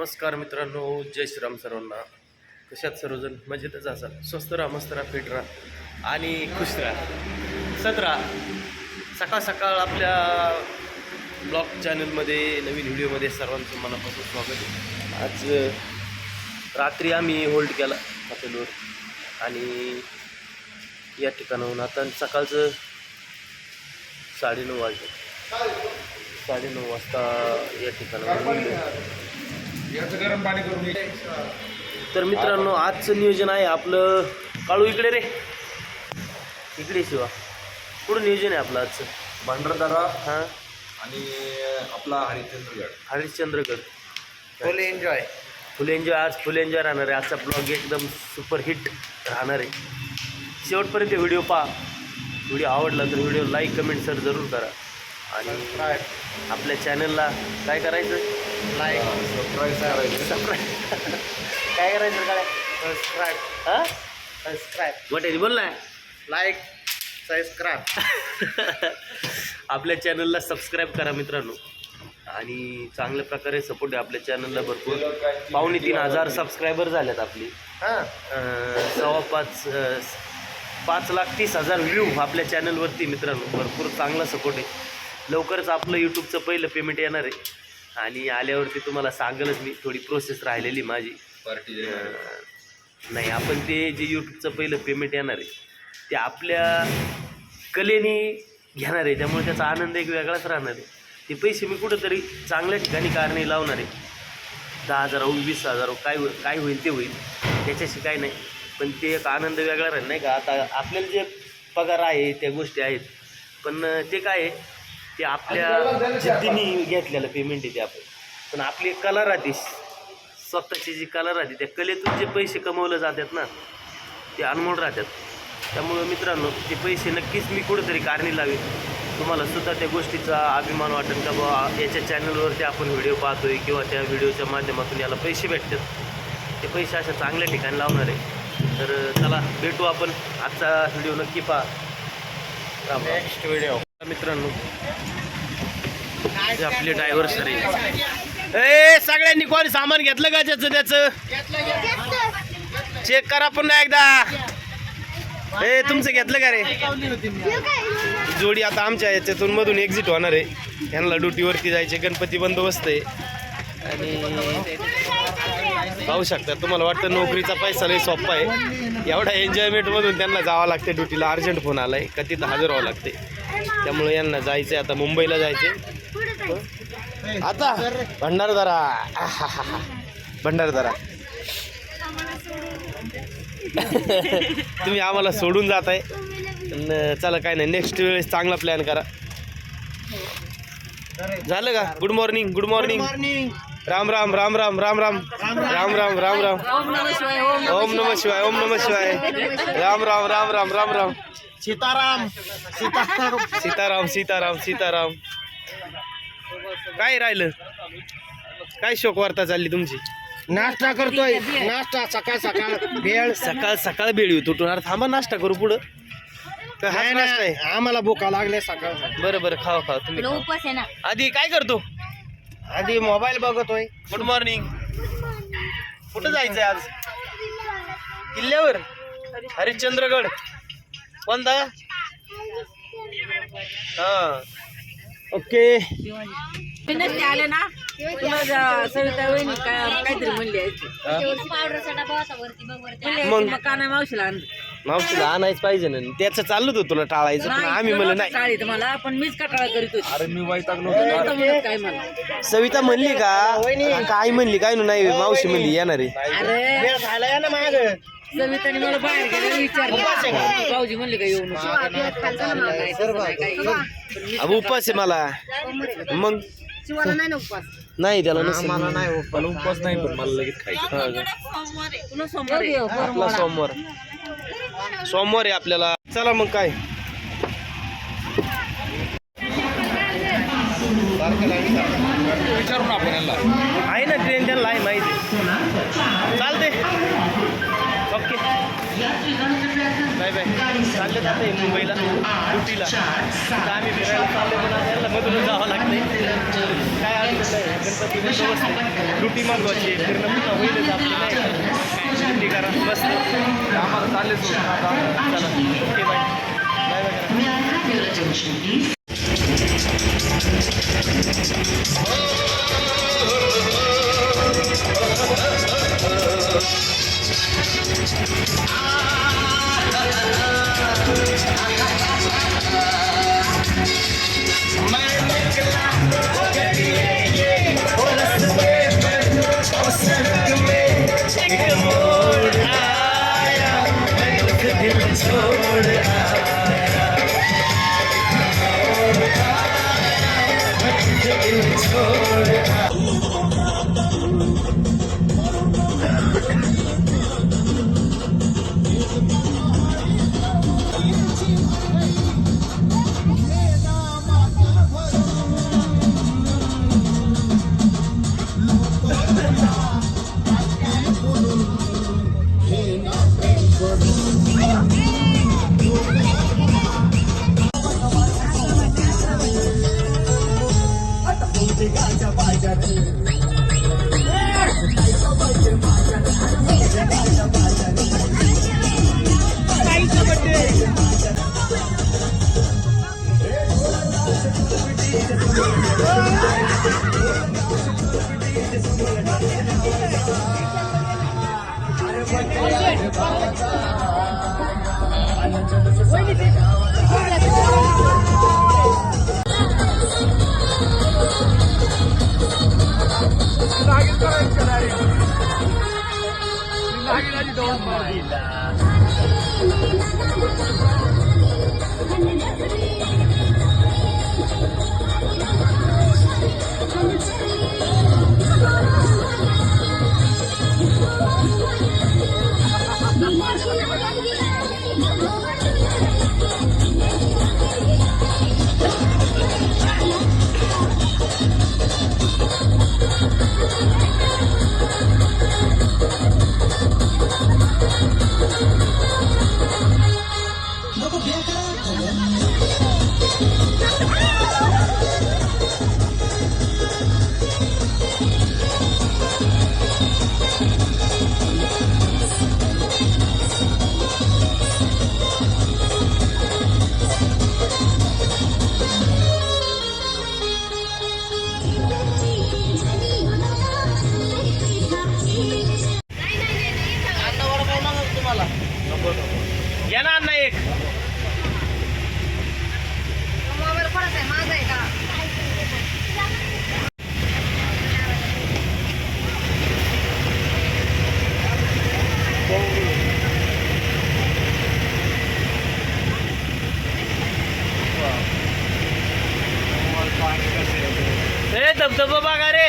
नमस्कार मित्रांनो जय श्रीराम सर्वांना. कशात सर्वजण? मजेतच असाल. स्वस्त राहा मस्त राहा फिट राहा आणि खुश राहा. सतरा सकाळ सकाळ आपल्या ब्लॉग चॅनलमध्ये नवीन व्हिडिओमध्ये सर्वांचं मनापासून स्वागत आहे. आज रात्री आम्ही होल्ड केला हॉटेलवर आणि या ठिकाणाहून आता सकाळचं साडेनऊ वाजले. साडेनऊ वाजता या ठिकाणावर याचं गरम पाणी करून घे. तर मित्रांनो आजचं नियोजन आहे आपलं काळू इकडे रे. इकडे शिवा. कुठं नियोजन आहे आपलं आजचं? भंडारदरा हां? आणि आपला Harishchandragad. Harishchandragad. Full enjoy. Full enjoy आज फुल एन्जॉय राहणार आहे. आजचा ब्लॉग एकदम सुपर हिट राहणार आहे. शेवटपर्यंत व्हिडिओ पहा. व्हिडिओ आवडला तर व्हिडिओ लाईक कमेंट सर जरूर करा. आणि आपल्या चॅनलला काय करायचं? लाईक सबस्क्राईब करायचं. सबस्क्राईब काय करायचं काय सबस्क्राईब हां? सबस्क्राईब वाटेल बोल ना. लाईक सबस्क्राईब आपल्या चॅनलला सबस्क्राईब करा मित्रांनो. आणि चांगल्या प्रकारे सपोर्ट आहे आपल्या चॅनलला भरपूर. पावणे तीन हजार सबस्क्रायबर झाल्यात आपली. हां. सव्वा पाच पाच लाख तीस हजार व्ह्यू आपल्या चॅनलवरती मित्रांनो. भरपूर चांगला सपोर्ट आहे. लवकरच आपलं यूट्यूबचं पहिलं पेमेंट येणार आहे. आणि आल्यावरती तुम्हाला सांगेलच मी थोडी प्रोसेस राहिलेली माझी. पार्टी नाही आपण ते जे यूट्यूबचं पहिलं पेमेंट येणार आहे ते आपल्या कलेने घेणार आहे. त्यामुळे त्याचा आनंद एक वेगळाच राहणार आहे. ते पैसे मी कुठंतरी चांगल्या ठिकाणी कारणे लावणार आहे. दहा हजार होईल वीस हजार हो, काय होईल काय होईल ते होईल त्याच्याशी काय नाही. पण ते एक आनंद वेगळा राहील नाही का? आता आपल्याला जे पगार आहे त्या गोष्टी आहेत. पण ते काय आहे? ते आपल्या जिद्दीने घेतलेलं पेमेंट आहे ते आपण. पण आपली कला राहते स्वतःची जी कला राहते त्या कलेतून जे पैसे कमवले जातात ना ते अनमोल राहतात. त्यामुळं मित्रांनो ते पैसे नक्कीच मी कुठंतरी कारणी लावेल तुम्हाला सुद्धा त्या गोष्टीचा अभिमान वाटेल का बाबा याच्या चॅनलवरती आपण व्हिडिओ पाहतोय किंवा त्या व्हिडिओच्या माध्यमातून याला पैसे भेटतात. ते पैसे अशा चांगल्या ठिकाणी लावणार आहे. तर चला भेटू आपण. आजचा व्हिडिओ नक्की पहा. नेक्स्ट व्हिडिओ मित्रांनो आपले ड्रायव्हर सर ए सगळ्यांनी कोणी सामान घेतलं का त्याचं त्याच? चेक करा पुन्हा एकदा. ए तुमचं घेतलं का रे? जोडी आता आमच्या याच्यातून मधून एक्झिट होणार आहे. यांना ड्युटीवरती जायचे गणपती बंदोबस्त आहे. आणि पाहू शकता तुम्हाला वाटतं नोकरीचा पैसा लई सोपा आहे. एवढा एन्जॉयमेंटमधून त्यांना जावं लागते ड्युटीला. अर्जंट फोन आलाय का तिथं हजर व्हावं लागते त्यामुळे यांना जायचं आता मुंबईला जायचे आता भंडारदरा. भंडारदरा तुम्ही आम्हाला सोडून जात आहे चला काय नाही नेक्स्ट वेळेस चांगला प्लॅन करा झालं का good morning good morning Ram Ram Ram Ram Ram Ram Ram Ram Ram Ram Om नम शिवाय ओम नम शिवाय राम राम राम राम राम राम सीताराम. सीताराम. सीताराम सीताराम सीताराम. काय राहिलं? काय शोकवार्ता चालली तुमची? नाश्ता करतोय. नाश्ता सकाळ सकाळ. भेळ. सकाळ सकाळ बेळी तुटून. अरे थांबा नाश्ता करू पुढं. नाही, नाश्ता नाही, आहे. आम्हाला भुका लागले सकाळ बरं बरं खावा खावा. तुम्ही तुला खावा. उपास आहे ना? आधी काय करतो? आधी मोबाईल बघतोय. गुड मॉर्निंग कुठं जायचंय आज? किल्ल्यावर? हरिश्चंद्रगड. कोणता? हा. ओके. मी नसते आले ना? तुला ज- सविता वहिनी काय काहीतरी म्हणली आहे पावडरचा डबा होता वरती बघ वरती म्हणली आहे मग? की मग काना मावशीला आण. मावशीला आणायच पाहिजे ना. त्याचं चाललं होतं तुला टाळायचं पण आम्ही म्हणलं नाही. चाळीत मला पण मीच कटाळा करीत होती? अरे मी वैतागलो नव्हतं. म्हणत काय मला? सविता म्हणली का? काय म्हणली काय नाही मावशी म्हणली येणार आहे. अरे. भेळ खायला या ना माग. सविताने मला बाहेर गेल्यावर विचारलं. भाऊजी म्हणले का येऊ नको? नाही, तसं नाही, काही. पण मी अब उपास आहे मला. मग? शिवाला नाही ना उपवास नाही त्याला नसेल. मला नाही मला उपवास नाही पण मला लगेच खायचं. आपला सोमवार. सोमवार. आहे आपल्याला. चला मग काय? विचारू ना आपण यांना आहे ना ट्रेन त्यांना आहे माहिती ओके बाय बाय चालले जाते मुंबईला सुट्टीला तर आम्ही फिरायला चालले पण आता मधूनच जावं लागते काय अडचण नाही गणपती सुट्टी ड्युटी महत्वाची फिरणं पुन्हा होईलच आपलं नाही सुट्टी करा. बस. आम्हाला चालले चला. Okay bye. Bye bye. करा या ना अण्णा एक मोबाईल कोणाचा का ए धबधबा बघा रे.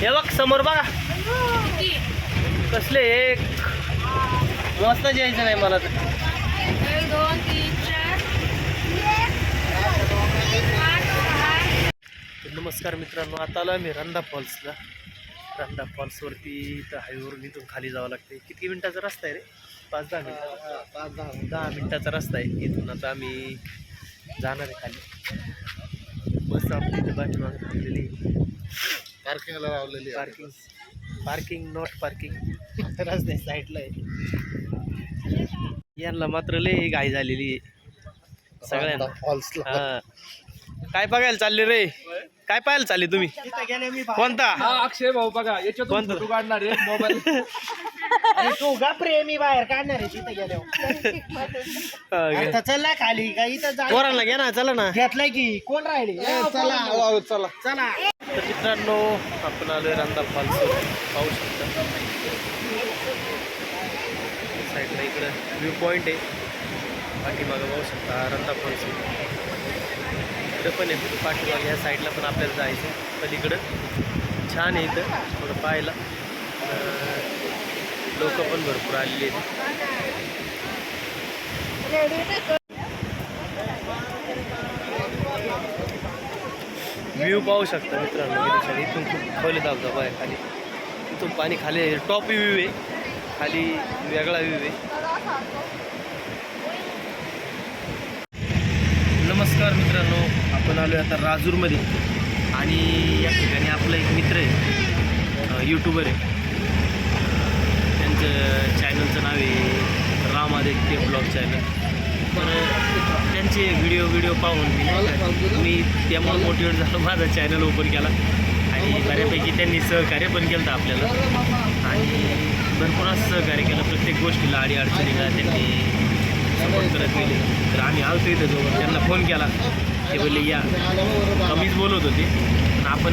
हे बघ समोर बघा. कसले एक? मस्त यायचं नाही मला तर. तर नमस्कार मित्रांनो आता आलो आम्ही रंधा फॉल्सला. रंधा फॉल्सवरती इथं हायवेवरून इथून खाली जावं लागते किती मिनिटाचा रस्ता आहे रे? पाच दहा मिनिट. पाच दहा दहा मिनिटाचा रस्ता आहे. इथून आता आम्ही जाणार आहे खाली. बस आपली इथं पाठीमागे थांबलेली पार्किंगला लावलेली आहे. पार्किंग पार्किंग नॉट पार्किंग रस्ते साईडला आहे. यांना मात्र लय घाई झालेली सगळ्यांना. फॉल्सला काय बघायला चालले रे? काय पाहायला चालले तुम्ही? कोणता? अक्षय भाऊ बघा याच्यातून कोणतं? फोटो काढणार आहे मोबाईल तू घाबरे मी बाहेर काढणार आहे तिथे गेल्यावर. हा, घे. आता चल ना खाली का इथं जा. पोरांना घ्या ना चला ना. घेतलाय की कोण राहिले? चला. चला. चला. तर मित्रांनो आपण आलोय रांदा फॉल्स पाहू शकता. साईडला इकडं व्ह्यू पॉईंट आहे पाठीमागं पाहू शकता रांदा फॉल्स इकडं पण आहे पाठीमागे ह्या साईडला पण आपल्याला जायचं पलीकडं. छान आहे इथं. थोडं पाहायला. लोक पण भरपूर आलेली आहेत. व्ह्यू पाहू शकता मित्रांनो. इथून खूप खोली धबधबा आहे खाली. इथून पाणी खाली टॉप व्ह्यू आहे. खाली वेगळा व्ह्यू आहे. नमस्कार मित्रांनो आपण आलो आता राजूरमध्ये. आणि या ठिकाणी आपला एक मित्र आहे यूट्यूबर आहे. त्यांचं चॅनलचं नाव आहे रामादित्य ब्लॉग चॅनल तर त्यांचे व्हिडिओ व्हिडिओ पाहून मी मी त्यामुळे मोटिवेट झालो माझा चॅनल ओपन केला. आणि बऱ्यापैकी त्यांनी सहकार्य पण केलं होतं आपल्याला. आणि भरपूर असं सहकार्य केलं प्रत्येक गोष्टीला अडी अडचणीला त्यांनी सपोर्ट करत गेले तर आम्ही आलतो इथं जवळ. त्यांना फोन केला. ते बोलले या. कमीच बोलत होते. पण आपण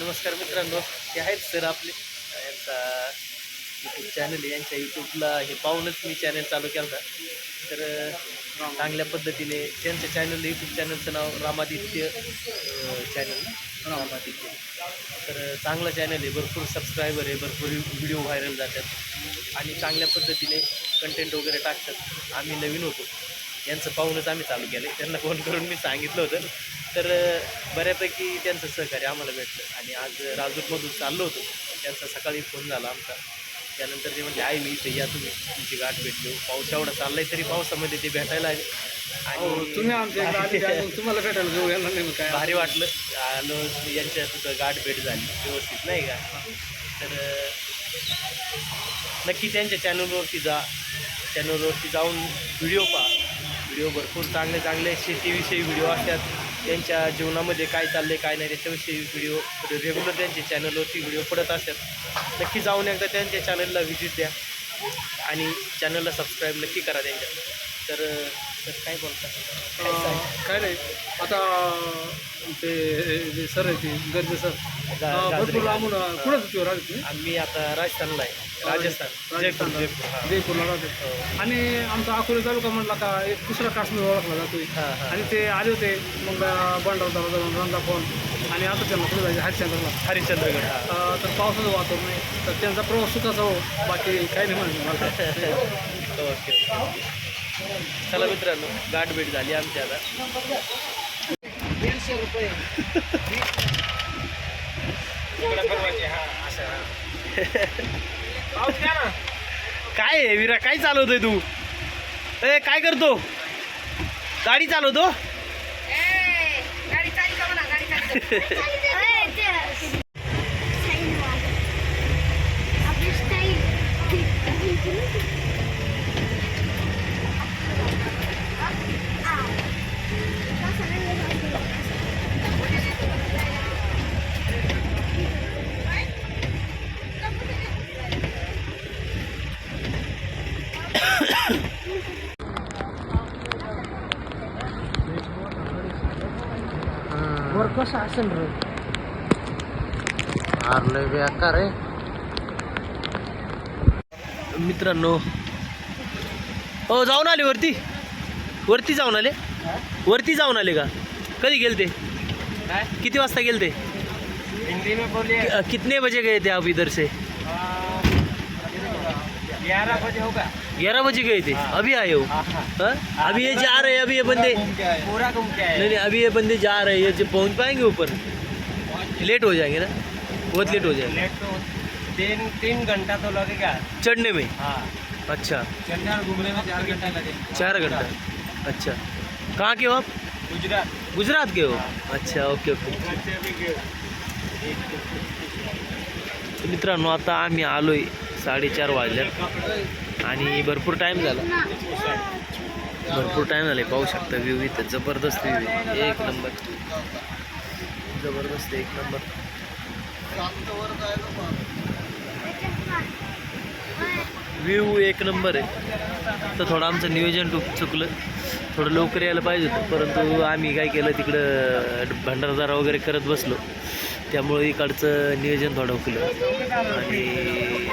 नमस्कार मित्रांनो. हे आहेत सर आपले. यांचा यूट्यूब चॅनल यांच्या यूट्यूबला हे पाहूनच मी चॅनल चालू केला होता तर चांगल्या पद्धतीने त्यांच्या चॅनल यूट्यूब चॅनलचं नाव रामादित्य चॅनल रामादित्य तर चांगलं चॅनल आहे. भरपूर सबस्क्रायबर आहे. भरपूर व्हिडिओ व्हायरल जातात. आणि चांगल्या पद्धतीने कंटेंट वगैरे टाकतात. आम्ही नवीन होतो. यांचं पाहूनच आम्ही चालू केलं त्यांना फोन करून मी सांगितलं होतं. तर बऱ्यापैकी त्यांचं सहकार्य आम्हाला भेटलं. आणि आज राजूरमधून चाललो होतो. त्यांचा सकाळी फोन झाला आमचा. त्यानंतर ते म्हणजे आहे मी इथे या तुम्ही. तुमची गाठ भेटलो. पाऊस एवढा चाललाय तरी पावसामध्ये ते भेटायला आले. हो, तुम्ही आमच्या इकडे आले तुम्हाला भेटायला जाऊ यांना नाही काय भारी वाटलं. आलो यांच्या तिथं गाठ भेट झाली व्यवस्थित नाही का? तर नक्की त्यांच्या चॅनलवरती जा. चॅनलवरती जाऊन व्हिडिओ पहा. व्हिडिओ भरपूर चांगले चांगले शेतीविषयी व्हिडिओ असतात. त्यांच्या जीवनामध्ये काय चाललं काय नाही त्याच्याविषयी व्हिडिओ रेग्युलर त्यांच्या चॅनलवरती व्हिडिओ पडत असतात. नक्की जाऊन एकदा त्यांच्या चॅनलला व्हिजिट द्या. आणि चॅनलला सबस्क्राईब नक्की करा त्यांच्या. तर तर काय बोलता? काय नाही. आता ते सर आहे ते गरजे सर. भरपूर लांबून कुठं होती राहते तुम्ही आम्ही आता राजस्थानला आहे. राजस्थान. हां. जयपूरला राहते. हो. आणि आमचा अकोले तालुका म्हटला का एक दुसरा काश्मीर ओळखला जातोय. हां, हां. आणि ते आले होते मग बंडारदारा जाऊन रंगा फोन. आणि आता त्यांना कुठे जायचे? हरिश्चंद्रला. हरिश्चंद्रगड हा. तर पावसाचं वातावरण आहे. तर त्यांचा प्रवास सुखाचा हो. बाकी काही नाही म्हणत मला. ओके. चला मित्रांनो गाठ भेट झाली आमची आता. दीडशे रुपये. काय आहे विरा काय चालवतोय तू? ए काय करतो? गाडी चालवतो? ए, गाडी चाली का म्हणा गाडी चाली वर कसं असेल रे. लय बेकार आहे मित्रांनो हो जाऊन आले वरती. वरती जाऊन आले. वरती जाऊन आले का? कधी गेलते? किती वाजता गेलते? हिंदी में बोलिए कि- कितने बजे गए थे आप इधर से? ग्यारह बजे होगा. ग्यारह बजे गए थे अभी आए हो? हाँ? अभी ये जा रहे हैं अभी ये बंदे पूरा घूम के नहीं नहीं अभी ये बंदे जा रहे हैं ये जो पहुँच पाएँगे ऊपर? लेट हो जाएँगे ना? बहुत लेट हो जाएँगे। लेट तो तीन तीन घंटा तो लगेगा चढ़ने में? हाँ। अच्छा। चलने और घूमने में चार घंटा लगेगा चार घंटा? अच्छा। कहाँ के हो आप? गुजरात। गुजरात के हो? अच्छा ओके ओके। मित्रांनो आता आम्ही आलोय साडेचार वाजल्यात. आणि भरपूर टाईम झाला. भरपूर टाईम झाला पाहू शकता व्ह्यू इथं. जबरदस्त व्ह्यू एक नंबर जबरदस्त एक नंबर व्ह्यू एक नंबर आहे. तर थोडं आमचं नियोजन टुक चुकलं. थोडं लवकर यायला पाहिजे होतं. परंतु आम्ही काय केलं तिकडं भंडारदारा वगैरे करत बसलो. त्यामुळे इकडचं नियोजन थोडं उकलं. आणि